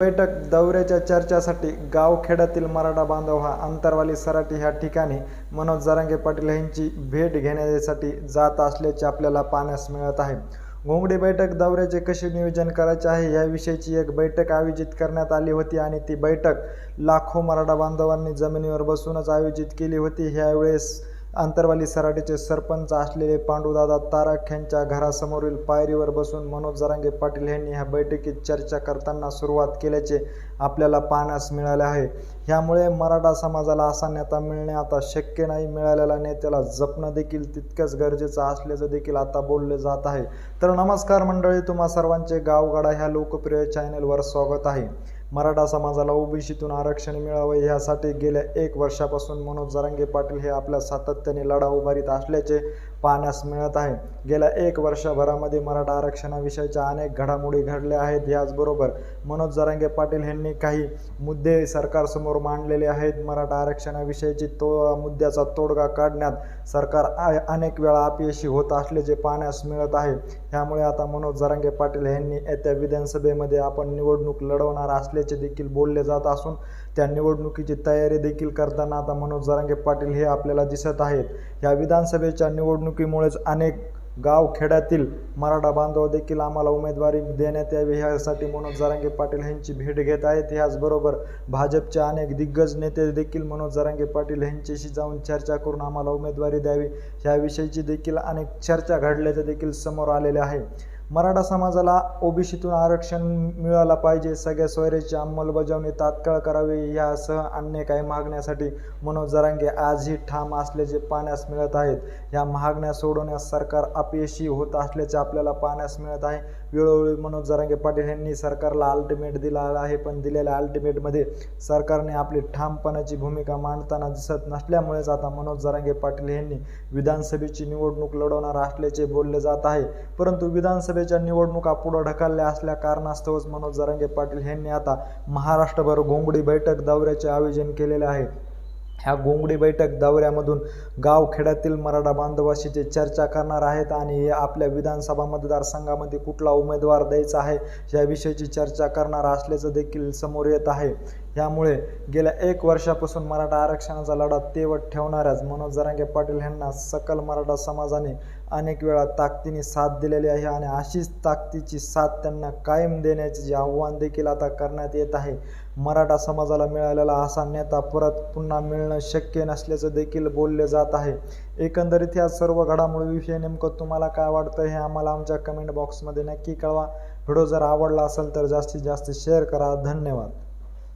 बैठक दौऱ्याच्या चर्चासाठी गावखेड्यातील मराठा बांधव हा अंतरवाली सराटी ह्या ठिकाणी. मनोज जरांगे पाटील यांची भेट घेण्यासाठी जात असल्याचे आपल्याला पाहण्यास मिळत आहे. घोंगडी बैठक दौऱ्याचे कसे नियोजन करायचे आहे याविषयीची एक बैठक आयोजित करण्यात आली होती आणि ती बैठक लाखो मराठा बांधवांनी जमिनीवर बसूनच आयोजित केली होती. ह्यावेळेस अंतरवाली सराटीचे सरपंच असलेले पांडुदादा तारक यांच्या घरासमोरील पायरीवर बसून मनोज जरांगे पाटील यांनी ह्या बैठकीत चर्चा करताना सुरुवात केल्याचे आपल्याला पाहण्यास मिळाले आहे. ह्यामुळे मराठा समाजाला असा नेता मिळणे आता शक्य नाही. मिळालेल्या नेत्याला जपणं देखील तितकंच गरजेचं असल्याचं देखील आता बोलले जात आहे. तर नमस्कार मंडळी तुम्हा सर्वांचे गावगाडा ह्या लोकप्रिय चॅनलवर स्वागत आहे. मराठा समाजाला ओबीसीतून आरक्षण मिळावं यासाठी गेल्या एक वर्षापासून मनोज जरांगे पाटील हे आपल्या सातत्याने लढा उभारीत असल्याचे पाहण्यास मिळत आहे. गेल्या एक वर्षभरामध्ये मराठा आरक्षणाविषयीच्या अनेक घडामोडी घडल्या आहेत. याचबरोबर मनोज जरांगे पाटील यांनी काही मुद्दे सरकारसमोर मांडलेले आहेत. मराठा आरक्षणाविषयीची तो मुद्द्याचा तोडगा काढण्यात सरकार आ अनेक वेळा अपयशी होत असल्याचे पाहण्यास मिळत आहे. ह्यामुळे आता मनोज जरांगे पाटील यांनी येत्या विधानसभेमध्ये आपण निवडणूक लढवणार असल्याचे देखील बोलले जात असून त्या निवडणुकीची तयारी देखील करताना आता मनोज जरांगे पाटील हे आपल्याला दिसत आहेत. या विधानसभेच्या निवडणुकीमुळेच अनेक गाव खेड्यातील मराठा बांधव देखील आम्हाला उमेदवारी देण्यात यावी ह्यासाठी मनोज जरांगे पाटील यांची भेट घेत आहेत. ह्याचबरोबर भाजपचे अनेक दिग्गज नेते देखील मनोज जरांगे पाटील यांच्याशी जाऊन चर्चा करून आम्हाला उमेदवारी द्यावी ह्याविषयीची देखील अनेक चर्चा घडल्याचे देखील समोर आलेले आहे. मराठा समाजाला ओबीसीतून आरक्षण मिळालं पाहिजे. सगळ्या सोयऱ्याची अंमलबजावणी तात्काळ करावी यासह अन्य काही मागण्यासाठी मनोज जरांगे आजही ठाम असल्याचे पाहण्यास मिळत आहेत. या मागण्या सोडवण्यास सरकार अपयशी होत असल्याचे आपल्याला पाहण्यास मिळत आहे. वेळोवेळी मनोज जरांगे पाटील यांनी सरकारला अल्टिमेट दिला आहे पण दिलेल्या अल्टिमेटमध्ये सरकारने आपली ठामपणाची भूमिका मांडताना दिसत नसल्यामुळेच आता मनोज जरांगे पाटील यांनी विधानसभेची निवडणूक लढवणार असल्याचे बोलले जात आहे. परंतु विधानसभेच्या निवडणुका पुढे ढकलल्या असल्या कारणास्तवच मनोज जरांगे पाटील यांनी आता महाराष्ट्रभर घोंगडी बैठक दौऱ्याचे आयोजन केलेले आहे. ह्या घोंगडी बैठक दौऱ्यामधून गावखेड्यातील मराठा बांधवाशी ते चर्चा करणार आहेत आणि आपल्या विधानसभा मतदारसंघामध्ये कुठला उमेदवार द्यायचा आहे याविषयीची चर्चा करणार असल्याचं देखील समोर येत आहे. यामुळे गेल्या एक वर्षापासून मराठा आरक्षणाचा लढा तेवत ठेवणाऱ्याच मनोज जरांगे पाटील यांना सकल मराठा समाजाने अनेक वेळा ताकदीने साथ दिलेली आहे आणि अशीच ताकदीची साथ त्यांना कायम देण्याचे जे आव्हान देखील आता करण्यात येत आहे. मराठा समाजाला मिळालेला असा नेता परत पुन्हा मिळणं शक्य नसल्याचं देखील बोलले जात आहे. एकंदरीत ह्या सर्व घडामोडीविषयी नेमकं तुम्हाला काय वाटतं हे आम्हाला आमच्या कमेंट बॉक्समध्ये नक्की कळवा. व्हिडिओ जर आवडला असेल तर जास्तीत जास्त शेअर करा. धन्यवाद.